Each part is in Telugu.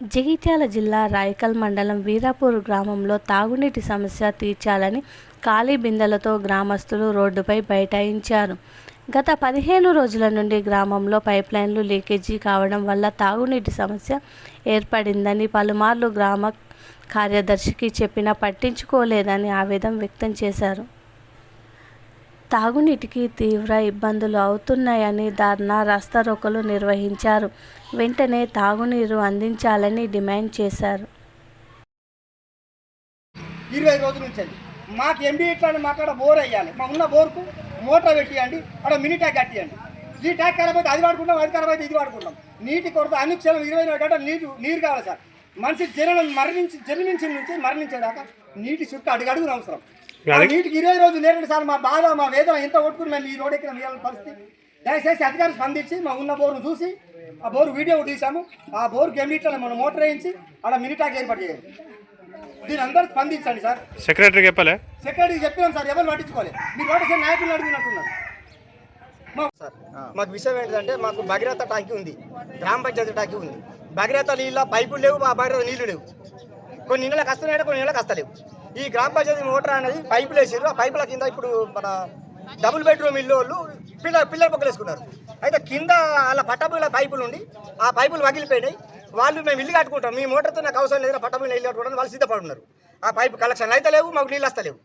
జగిత్యాల జిల్లా రాయకల్ మండలం వీరాపూర్ గ్రామంలో తాగునీటి సమస్య తీర్చాలని ఖాళీ బిందెలతో గ్రామస్తులు రోడ్డుపై బైఠాయించారు. గత పదిహేను రోజుల నుండి గ్రామంలో పైప్లైన్లు లీకేజీ కావడం వల్ల తాగునీటి సమస్య ఏర్పడిందని పలుమార్లు గ్రామ కార్యదర్శికి చెప్పినా పట్టించుకోలేదని ఆవేదన వ్యక్తం చేశారు. తాగునీటికి తీవ్ర ఇబ్బందులు అవుతున్నాయని ధర్నా రాస్తారోకలు నిర్వహించారు. వెంటనే తాగునీరు అందించాలని డిమాండ్ చేశారు. ఇరవై రోజుల నుంచి మాకు ఎంబీ ఇట్లా మాకు అక్కడ బోర్ వేయాలి. మా ఉన్న బోర్కు మోటార్ పెట్టియండి. అక్కడ మినీ ట్యాక్ కట్టియండి. ఈ ట్యాక్ ఖరాబ్ అయితే అది వాడుకుంటాం అది ఖరాబ్ అయితే ఇది వాడుకుంటాం. నీటి కొరత అనుక్షణం ఇరవై నాలుగు గంటలు నీరు నీరు కావాలి సార్. మనిషి జనం మరణించి జన్మించిన నుంచి మరణించేదాకా నీటి చుట్టూ అడుగు అడుగున అవసరం. నీటికి ఇరవై రోజులు లేరండి సార్. మా బాధ మా వేదన ఎంత కొట్టుకుని మేము ఈ రోడ్ ఎక్కిన వేయాలని పరిస్థితి. దయచేసి అధికారులు స్పందించి మా ఉన్న బోరును చూసి ఆ బోరు వీడియో తీసాము ఆ బోరుకి ఎంబీట్లో మనం మోటార్ వేయించి అలా మినీ ట్యాక్ ఏర్పాటు చేయాలి. దీని అందరూ స్పందించండి సార్. సెక్రటరీ చెప్పలే? సెక్రటరీకి చెప్పినాం సార్ ఎవరు పట్టించుకోలేదు మీరు ఒకటి నాయకులు అడిగినట్టున్నారు మా- సార్ మాకు విషయం ఏంటంటే మాకు భగీరథ టాంకీ ఉంది. గ్రామ పంచాయతీ టాంకీ ఉంది. భగీరథ నీళ్ళ పైపులు లేవు మా భగీరథ నీళ్ళు లేవు. కొన్ని నీళ్ళకి వస్తున్నాయి కొన్ని నీళ్ళకి వస్తలేవు ఈ గ్రామ పంచాయతీ మోటార్ అనేది పైపులు వేసారు ఆ పైపుల కింద ఇప్పుడు మన డబుల్ బెడ్రూమ్ ఇల్లు వాళ్ళు పిల్లల పిల్లల పక్కలు వేసుకున్నారు అయితే కింద వాళ్ళ పట్టబుల పైపులు ఉండి ఆ పైపులు వగిలిపోయినాయి. వాళ్ళు మేము ఇల్లు కట్టుకుంటాం. మీ మోటార్తో నాకు అవసరం లేదు. పట్టబుల ఇల్లు కట్టుకోవడానికి వాళ్ళు సిద్ధపడున్నారు ఆ పైపు కలెక్షన్ అయితే లేవు మాకు నీళ్ళు వస్తలేవు.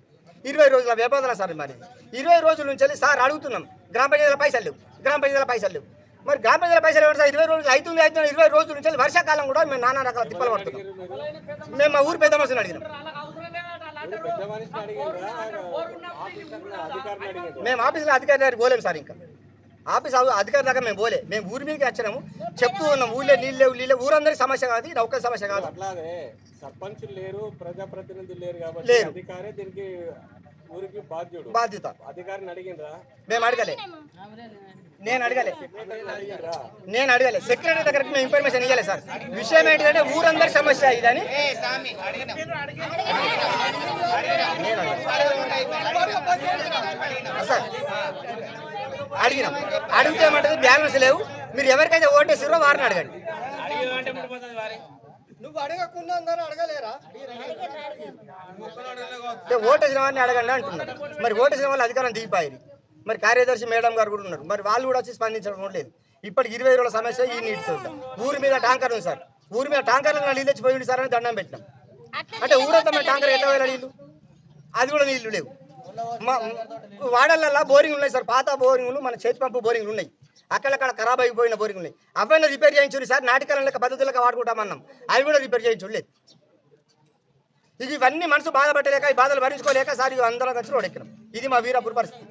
ఇరవై రోజుల వ్యవధానం సార్ మరి. ఇరవై రోజుల నుంచి వెళ్ళి సార్ అడుగుతున్నాం. గ్రామ పంచాయతీల పైసలు లేవు. గ్రామ పంచాయతీల పైసలు లేవు. మరి గ్రామ పంచాయతీల పైసలు ఎవరు సార్? ఇరవై రోజులు అవుతుంది అవుతుంది. ఇరవై రోజుల నుంచి వర్షాకాలం కూడా మేము నానా రకాల తిప్పలు పడుతున్నాం. మేము మా ఊరు పెద్ద మనుషులు అడిగినాం. మేము ఆఫీసులో అధికారి దగ్గరికి పోలేము సార్ ఇంకా. ఆఫీస్ అధి- అధికారి దాకా మేము పోలే. మేము ఊరి మీదకి వచ్చినాము. చెప్తూ ఉన్నాం ఊళ్ళో నీళ్ళు లేవు నీళ్ళు. ఊరందరి సమస్య కాదు ఇది ఒక్క సమస్య కాదు. అట్లాగే సర్పంచులు లేరు ప్రజాప్రతినిధులు లేరు కాబట్టి. అధికారే దీనికి ఊరికి బాధ్యుడు. బాధ్యత. అధికారిని అడిగినరా మేము అడగలే. నేను అడగలే. నేను అడగలే. సెక్రటరీ దగ్గరికి మేము ఇన్ఫర్మేషన్ ఇవ్వలేదు సార్. విషయం ఏంటంటే ఊరందరి సమస్య ఇదని. సార్ అడిగినాం. అడిగితే ఏమంటది? బ్యాలెన్స్ లేవు. మీరు ఎవరికైతే ఓటేసారో వారిని అడగండి. నువ్వు అడగకుండా అడగలేరా? ఓటేసిన వారిని అడగండి అంటున్నారు. మరి ఓటేసిన వాళ్ళు అధికారం దిగిపోయింది. మరి కార్యదర్శి మేడం గారు కూడా ఉన్నారు. మరి వాళ్ళు కూడా వచ్చి స్పందించడం లేదు. ఇప్పటికి ఇరవై రోజుల సమస్య ఈ నీటి ఊరి మీద ట్యాంకర్ ఉంది సార్. ఊరి మీద ట్యాంకర్లు నీళ్ళు తెచ్చిపోయి సార్ అని దండం పెట్టినాం. అంటే ఊరంతా మరి ట్యాంకర్ ఎట్లా వెళ్ళాలి నీళ్ళు? అది కూడా నీళ్ళు లేవు. మా వాడలల్లో బోరింగ్ ఉన్నాయి సార్. పాత బోరింగ్లు మన చేతి పంపు బోరింగ్లు ఉన్నాయి. అక్కడక్కడ ఖరాబ్ అయిపోయిన బోరింగ్లు అవన్నీ రిపేర్ చేయించుడు సార్. నాటికల లెక్క పద్ధతులకు వాడుకుంటామన్నాం. అవి కూడా రిపేర్ చేయించుడులేదు ఇది ఇవన్నీ మనసు బాధపట్టలేక ఈ బాధలు భరించుకోలేక సార్ ఇవి అందరం కలిసి రోడ్ ఎక్కినాం. ఇది మా వీరాపూర్ పరిస్థితి.